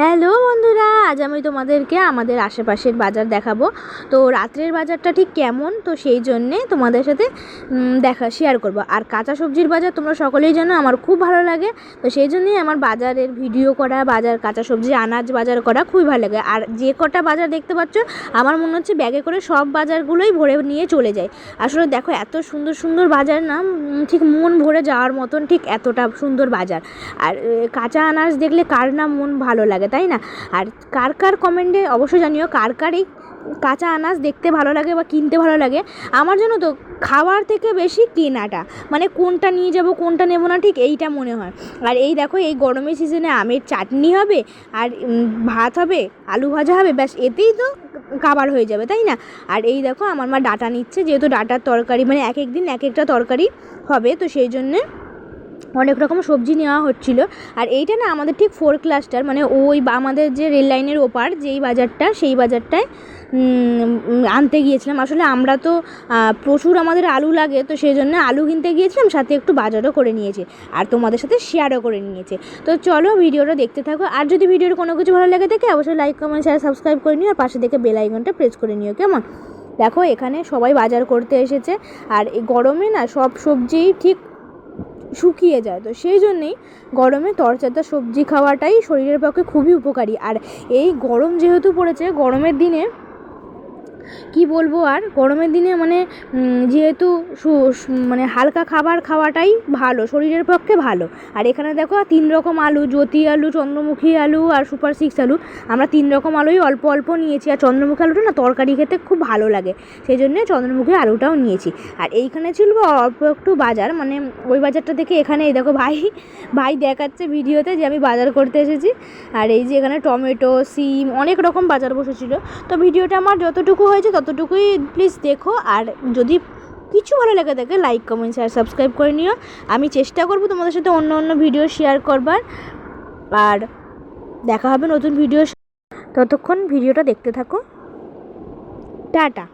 Hello বন্ধুরা, আজ আমি তোমাদেরকে আমাদের আশেপাশের বাজার দেখাবো। তো রাত্রের বাজারটা ঠিক কেমন? তো সেই জন্যে তোমাদের সাথে দেখা শেয়ার করব। আর কাঁচা সবজির বাজার তোমরা সকলেই জানো, আমার খুব ভালো লাগে। তো সেই জন্যই আমার বাজারের ভিডিও করা, বাজার, কাঁচা সবজি, আনাজ বাজার করা খুবই ভালো লাগে। আর যে কটা বাজার দেখতে পাচ্ছ, আমার মনে হচ্ছে ব্যাগে করে সব বাজারগুলোই ভরে নিয়ে চলে যায়। আসলে দেখো, এত সুন্দর সুন্দর বাজার না ঠিক মন ভরে যাওয়ার মতন ঠিক এতটা সুন্দর বাজার। আর কাঁচা আনাজ দেখলে কার না মন ভালো লাগে? তাই না? আর কার কার কমেন্টে অবশ্যই জানিও, কার কার এই কাঁচা আনাজ দেখতে ভালো লাগে বা কিনতে ভালো লাগে। আমার জন্য তো খাওয়ার থেকে বেশি কেনাটা। মানে কোনটা নিয়ে যাব, কোনটা নেব না, ঠিক এইটা মনে হয়। আর এই দেখো, এই গরমের সিজনে আমের চাটনি হবে, আর ভাত হবে, আলু ভাজা হবে, ব্যাস, এতেই তো খাবার হয়ে যাবে, তাই না? আর এই দেখো, আমার মা ডাটা নিচ্ছে, যেহেতু ডাটার তরকারি মানে এক এক দিন এক একটা তরকারি হবে, তো সেই জন্যে অনেক রকম সবজি নেওয়া হচ্ছিল। আর এইটা না আমাদের ঠিক ফোর ক্লাস্টার মানে ওই বা আমাদের যে রেল লাইনের ওপার যেই বাজারটা, সেই বাজারটায় আনতে গিয়েছিলাম। আসলে আমরা তো প্রচুর আমাদের আলু লাগে, তো সেই জন্য আলু কিনতে গিয়েছিলাম, সাথে একটু বাজারও করে নিয়েছে। আর তোমাদের সাথে শেয়ারও করে নিয়েছে। তো চলো ভিডিওটা দেখতে থাকো। আর যদি ভিডিওর কোনো কিছু ভালো লাগে থাকে, অবশ্যই লাইক কমেন্ট শেয়ার সাবস্ক্রাইব করে নিও। আর পাশে থেকে বেল আইকনটা প্রেস করে নিও, কেমন? দেখো, এখানে সবাই বাজার করতে এসেছে। আর এই গরমে না সব সবজিই ঠিক শুকিয়ে যায়। তো সেই জন্যেই গরমে তরচাদা সবজি খাওয়াটাই শরীরের পক্ষে খুবই উপকারী। আর এই গরম যেহেতু পড়েছে, গরমের দিনে কি বলব আর? গরমের দিনে মানে যেহেতু মানে হালকা খাবার খাওয়াটাই ভালো, শরীরের পক্ষে ভালো। আর এখানে দেখো তিন রকম আলু, জ্যোতি আলু, চন্দ্রমুখী আলু আর সুপার সিক্স আলু। আমরা তিন রকম আলুই অল্প অল্প নিয়েছি। আর চন্দ্রমুখী আলুটা না তরকারি খেতে খুব ভালো লাগে সেই জন্য চন্দ্রমুখী আলুটাও নিয়েছি। আর এইখানে ছিল অল্প একটু বাজার মানে ওই বাজারটা থেকে এখানে এই দেখো ভাই ভাই দেখাচ্ছে ভিডিওতে যে আমি বাজার করতে এসেছি। আর এই যে এখানে টমেটো, সিম, অনেক রকম বাজার বসেছিল। তো ভিডিওটা আমার যতটুকু হয়েছে ততটুকুই প্লিজ দেখো। আর যদি কিছু ভালো লাগে থাকে লাইক কমেন্ট শেয়ার সাবস্ক্রাইব করে নিও। আমি চেষ্টা করব তোমাদের সাথে অন্য অন্য ভিডিও শেয়ার করবার। আর দেখা হবে নতুন ভিডিও ততক্ষণ ভিডিওটা দেখতে থাকো। টাটা।